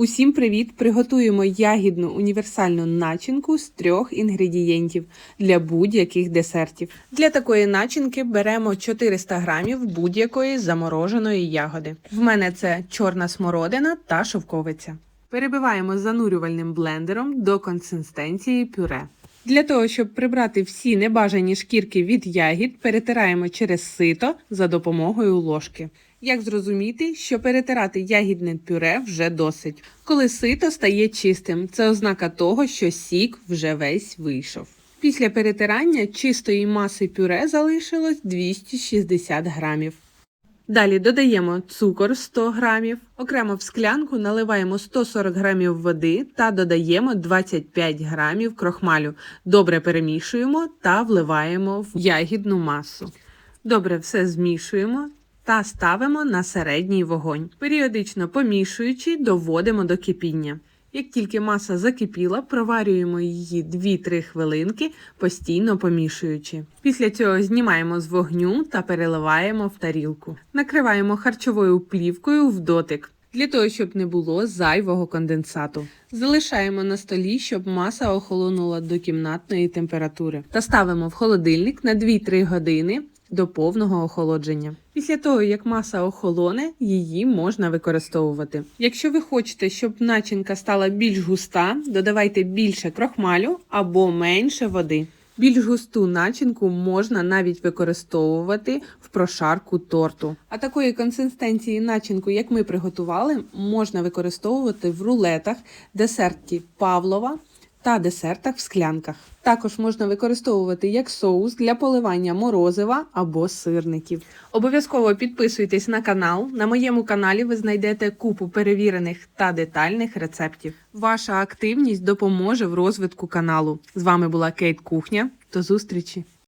Усім привіт! Приготуємо ягідну універсальну начинку з трьох інгредієнтів для будь-яких десертів. Для такої начинки беремо 400 грамів будь-якої замороженої ягоди. В мене це чорна смородина та шовковиця. Перебиваємо занурювальним блендером до консистенції пюре. Для того, щоб прибрати всі небажані шкірки від ягід, перетираємо через сито за допомогою ложки. Як зрозуміти, що перетирати ягідне пюре вже досить. Коли сито стає чистим, це ознака того, що сік вже весь вийшов. Після перетирання чистої маси пюре залишилось 260 грамів. Далі додаємо цукор 100 грамів, окремо в склянку наливаємо 140 грамів води та додаємо 25 грамів крохмалю. Добре перемішуємо та вливаємо в ягідну масу. Добре все змішуємо та ставимо на середній вогонь. Періодично помішуючи, доводимо до кипіння. Як тільки маса закипіла, проварюємо її 2-3 хвилинки, постійно помішуючи. Після цього знімаємо з вогню та переливаємо в тарілку. Накриваємо харчовою плівкою в дотик. Для того, щоб не було зайвого конденсату. Залишаємо на столі, щоб маса охолонула до кімнатної температури. Та ставимо в холодильник на 2-3 години до повного охолодження. Після того, як маса охолоне, її можна використовувати. Якщо ви хочете, щоб начинка стала більш густа, додавайте більше крохмалю або менше води. Більш густу начинку можна навіть використовувати в прошарку торту. А такої консистенції начинку, як ми приготували, можна використовувати в рулетах, десерті Павлова та десертах в склянках. Також можна використовувати як соус для поливання морозива або сирників. Обов'язково підписуйтесь на канал. На моєму каналі ви знайдете купу перевірених та детальних рецептів. Ваша активність допоможе в розвитку каналу. З вами була Кейт Кухня. До зустрічі!